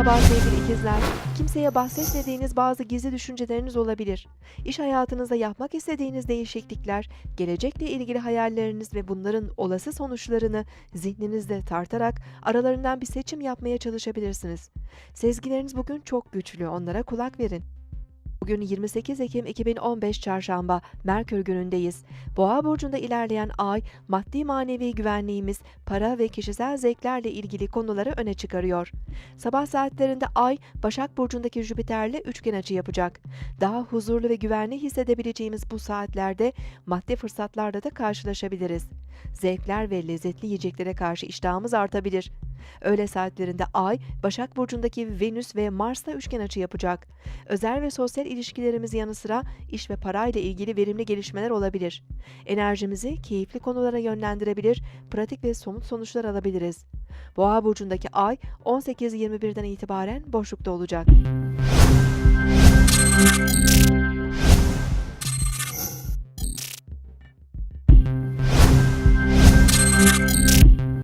Merhaba sevgili ikizler. Kimseye bahsetmediğiniz bazı gizli düşünceleriniz olabilir. İş hayatınızda yapmak istediğiniz değişiklikler, gelecekle ilgili hayalleriniz ve bunların olası sonuçlarını zihninizde tartarak aralarından bir seçim yapmaya çalışabilirsiniz. Sezgileriniz bugün çok güçlü, onlara kulak verin. Bugün 28 Ekim 2015 Çarşamba, Merkür günündeyiz. Boğa burcunda ilerleyen ay, maddi manevi güvenliğimiz, para ve kişisel zevklerle ilgili konuları öne çıkarıyor. Sabah saatlerinde ay, Başak burcundaki Jüpiter'le üçgen açı yapacak. Daha huzurlu ve güvenli hissedebileceğimiz bu saatlerde maddi fırsatlarla da karşılaşabiliriz. Zevkler ve lezzetli yiyeceklere karşı iştahımız artabilir. Öğle saatlerinde Ay, Başak Burcu'ndaki Venüs ve Mars'la üçgen açı yapacak. Özel ve sosyal ilişkilerimiz yanı sıra iş ve parayla ilgili verimli gelişmeler olabilir. Enerjimizi keyifli konulara yönlendirebilir, pratik ve somut sonuçlar alabiliriz. Boğa Burcu'ndaki Ay 18.21'den itibaren boşlukta olacak.